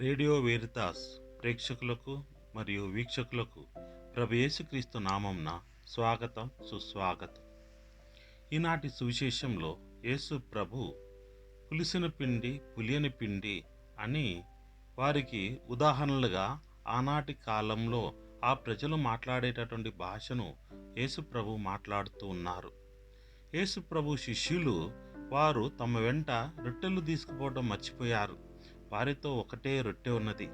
Radio వేరితాస్ ప్రేక్షకులకు మరియు వీక్షకులకు ప్రభు యేసుక్రీస్తు నామంన స్వాగతం సుస్వాగతం. ఈనాటి సువిశేషంలో యేసు ప్రభు పులిసిన పిండి పులియని పిండి అని వారికి ఉదాహరణలుగా ఆనాటి కాలంలో ఆ ప్రజలు మాట్లాడేటటువంటి భాషను యేసు ప్రభు మాట్లాడుతూ ఉన్నారు. యేసు ప్రభు శిష్యులు వారు తమ వెంట రొట్టెలు తీసుకుపోవడం మర్చిపోయారు. వారితో ఒకటే రొట్టె ఉన్నది.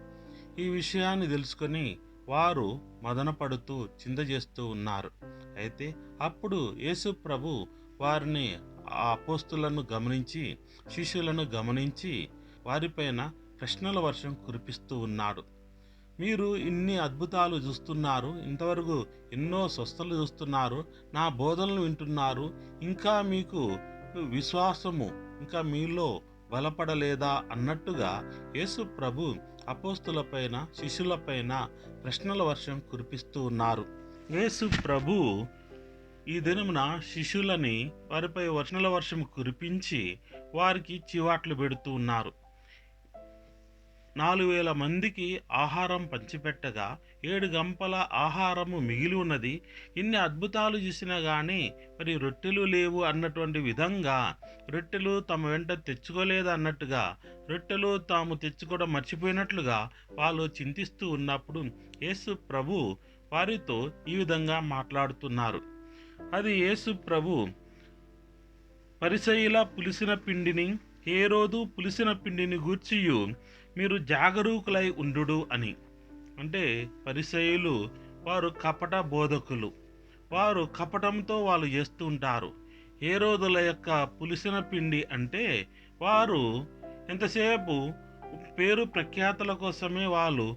ఈ విషయాన్ని తెలుసుకొని వారు మదనపడుతూ చిందజేస్తూ ఉన్నారు. అయితే అప్పుడు యేసు ప్రభు వారిని ఆ అపోస్తులను గమనించి శిష్యులను గమనించి వారిపైన ప్రశ్నల వర్షం కురిపిస్తూ ఉన్నాడు. మీరు ఇన్ని అద్భుతాలు చూస్తున్నారు ఇంతవరకు ఎన్నో స్వస్థలు చూస్తున్నారు నా బోధనలు వింటున్నారు ఇంకా మీకు విశ్వాసము ఇంకా మీలో బలపడలేదా అన్నట్టుగా యేసు ప్రభు అపోస్తులపైన శిష్యులపైన ప్రశ్నల వర్షం కురిపిస్తూ ఉన్నారు. యేసు ప్రభు ఈ దినమున శిష్యులని వారిపై వర్షణల వర్షం కురిపించి వారికి చివాట్లు పెడుతూ ఉన్నారు. నాలుగు వేల మందికి ఆహారం పంచిపెట్టగా ఏడు గంపల ఆహారము మిగిలి ఉన్నది. ఇన్ని అద్భుతాలు చూసినా కానీ మరి రొట్టెలు లేవు అన్నటువంటి విధంగా రొట్టెలు తమ వెంట తెచ్చుకోలేదు అన్నట్టుగా రొట్టెలు తాము తెచ్చుకోవడం మర్చిపోయినట్లుగా వాళ్ళు చింతిస్తూ ఉన్నప్పుడు యేసు ప్రభు వారితో ఈ విధంగా మాట్లాడుతున్నారు. అది యేసు ప్రభు పరిసయుల పులిసిన పిండిని ఏ రోజు పులిసిన పిండిని గూర్చియు మీరు జాగరూకులై ఉండు అని. అంటే పరిసయులు వారు కపట బోధకులు. వారు కపటంతో వాళ్ళు చేస్తూ ఉంటారు. ఏ రోజుల యొక్క పులిసిన పిండి అంటే వారు ఎంతసేపు పేరు ప్రఖ్యాతల కోసమే వాళ్ళు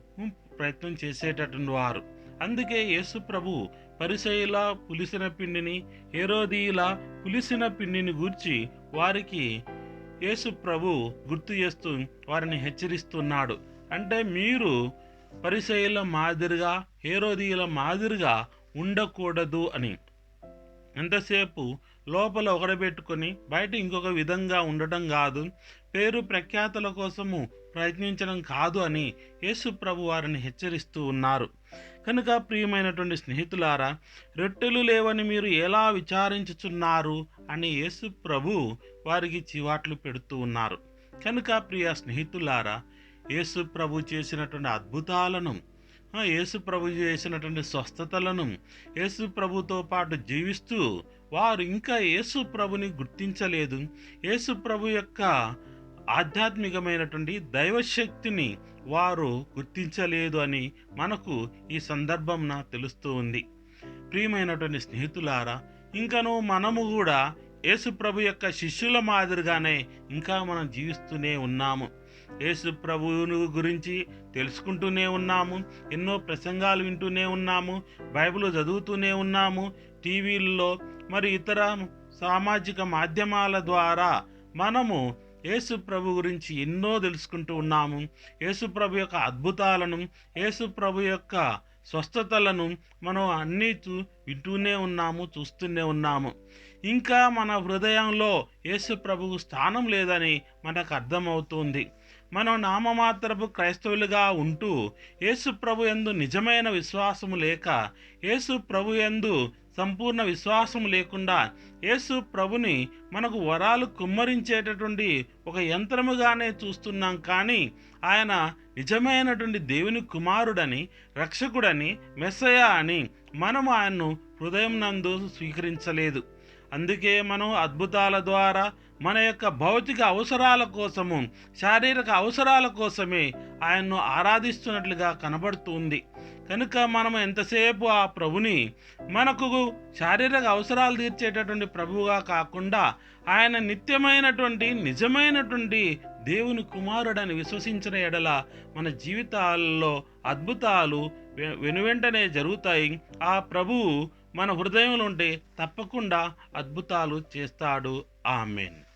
ప్రయత్నం చేసేటటువంటి వారు. అందుకే యేసు ప్రభు పరిసయుల పులిసిన పిండిని ఏరోదీల పులిసిన పిండిని గూర్చి వారికి యేసు ప్రభు గుర్తు చేస్తూ వారిని హెచ్చరిస్తున్నాడు. అంటే మీరు పరిసయుల మాదిరిగా హేరోదీయుల మాదిరిగా ఉండకూడదు అని. ఎంతసేపు లోపల ఒకడబెట్టుకొని బయట ఇంకొక విధంగా ఉండటం కాదు పేరు ప్రఖ్యాతల కోసము ప్రయత్నించడం కాదు అని యేసు ప్రభు వారిని హెచ్చరిస్తూ ఉన్నారు. కనుక ప్రియమైనటువంటి స్నేహితులారా రొట్టెలు లేవని మీరు ఎలా విచారించుచున్నారు అని యేసు ప్రభు వారికి చివాట్లు పెడుతూ ఉన్నారు. కనుక ప్రియ స్నేహితులారా యేసు ప్రభు చేసినటువంటి అద్భుతాలను యేసు ప్రభు చేసినటువంటి స్వస్థతలను యేసు ప్రభుతో పాటు జీవిస్తూ వారు ఇంకా యేసు ప్రభుని గుర్తించలేదు. యేసు ప్రభు యొక్క ఆధ్యాత్మికమైనటువంటి దైవశక్తిని వారు గుర్తించలేదు అని మనకు ఈ సందర్భంన తెలుస్తూ ఉంది. ప్రియమైనటువంటి స్నేహితులారా ఇంకను మనము కూడా యేసుప్రభు యొక్క శిష్యుల మాదిరిగానే ఇంకా మనం జీవిస్తూనే ఉన్నాము. యేసు ప్రభువును గురించి తెలుసుకుంటూనే ఉన్నాము ఎన్నో ప్రసంగాలు వింటూనే ఉన్నాము బైబిల్ చదువుతూనే ఉన్నాము టీవీల్లో మరి ఇతర సామాజిక మాధ్యమాల ద్వారా మనము యేసు ప్రభు గురించి ఎన్నో తెలుసుకుంటూ ఉన్నాము. యేసు ప్రభు యొక్క అద్భుతాలను యేసు ప్రభు యొక్క స్వస్థతలను మనం అన్నీ చూ వింటూనే ఉన్నాము చూస్తూనే ఉన్నాము. ఇంకా మన హృదయంలో యేసు ప్రభువు స్థానం లేదని మనకు అర్థమవుతుంది. మనం నామమాత్రపు క్రైస్తవులుగా ఉంటూ యేసు ప్రభు ఎందు నిజమైన విశ్వాసము లేక యేసు ప్రభు ఎందు సంపూర్ణ విశ్వాసం లేకుండా యేసు ప్రభుని మనకు వరాలు కుమ్మరించేటటువంటి ఒక యంత్రముగానే చూస్తున్నాం కానీ ఆయన నిజమైనటువంటి దేవుని కుమారుడని రక్షకుడని మెస్సయ అని మనము ఆయన్ను హృదయం నందు స్వీకరించలేదు. అందుకే మనం అద్భుతాల ద్వారా మన యొక్క భౌతిక అవసరాల కోసము శారీరక అవసరాల కోసమే ఆయన్ను ఆరాధిస్తున్నట్లుగా కనబడుతుంది. కనుక మనం ఎంతసేపు ఆ ప్రభుని మనకు శారీరక అవసరాలు తీర్చేటటువంటి ప్రభువుగా కాకుండా ఆయన నిత్యమైనటువంటి నిజమైనటువంటి దేవుని కుమారుడని విశ్వసించిన ఎడల మన జీవితాల్లో అద్భుతాలు వెనువెంటనే జరుగుతాయి. ఆ ప్రభువు మన హృదయంలో ఉంటే తప్పకుండా అద్భుతాలు చేస్తాడు. ఆమెన్.